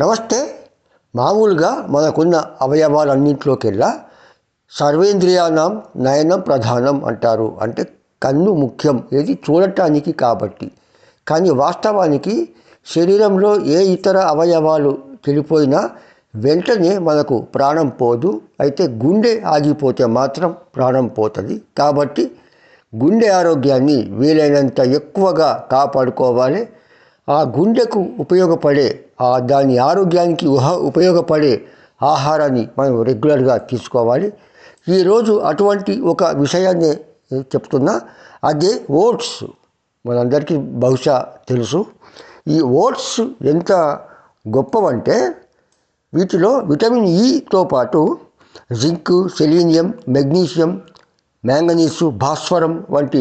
నమస్తే. మామూలుగా మనకున్న అవయవాలన్నింటిలోకెల్లా సర్వేంద్రియానం నయనం ప్రధానం అంటారు. అంటే కన్ను ముఖ్యం. ఏది చూడటానికి కాబట్టి. కానీ వాస్తవానికి శరీరంలో ఏ ఇతర అవయవాలు చెడిపోయినా వెంటనే మనకు ప్రాణం పోదు. అయితే గుండె ఆగిపోతే మాత్రం ప్రాణం పోతుంది. కాబట్టి గుండె ఆరోగ్యాన్ని వీలైనంత ఎక్కువగా కాపాడుకోవాలి. ఆ గుండెకు ఉపయోగపడే ఆ దాని ఆరోగ్యానికి ఉహ ఉపయోగపడే ఆహారాన్ని మనం రెగ్యులర్గా తీసుకోవాలి. ఈరోజు అటువంటి ఒక విషయాన్ని చెప్తున్నా అదే ఓట్స్. మనందరికీ బహుశా తెలుసు. ఈ ఓట్స్ ఎంత గొప్పవంటే వీటిలో విటమిన్ e ఈతో పాటు జింక్ సెలీనియం మెగ్నీషియం మ్యాంగనీసు భాస్వరం వంటి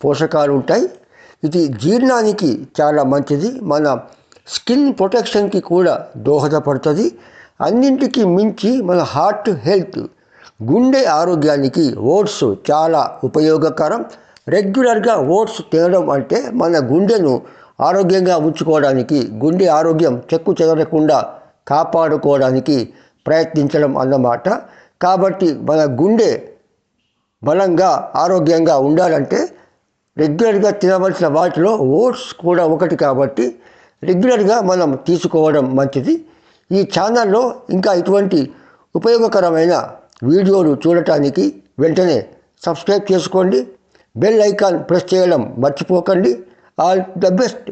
పోషకాలు ఉంటాయి. ఇది జీర్ణానికి చాలా మంచిది. మన స్కిన్ ప్రొటెక్షన్కి కూడా దోహదపడుతుంది. అన్నింటికి మించి మన హార్ట్ హెల్త్ గుండె ఆరోగ్యానికి ఓట్స్ చాలా ఉపయోగకరం. రెగ్యులర్గా ఓట్స్ తినడం అంటే మన గుండెను ఆరోగ్యంగా ఉంచుకోవడానికి గుండె ఆరోగ్యం చెక్కు చెదరకుండా కాపాడుకోవడానికి ప్రయత్నించడం అన్నమాట. కాబట్టి మన గుండె బలంగా ఆరోగ్యంగా ఉండాలంటే రెగ్యులర్గా తినవలసిన వాటిలో ఓట్స్ కూడా ఒకటి కాబట్టి రెగ్యులర్గా మనం తీసుకోవడం మంచిది. ఈ ఛానల్లో ఇంకా ఇటువంటి ఉపయోగకరమైన వీడియోలు చూడటానికి వెంటనే సబ్స్క్రైబ్ చేసుకోండి. బెల్ ఐకాన్ ప్రెస్ చేయడం మర్చిపోకండి. All the best.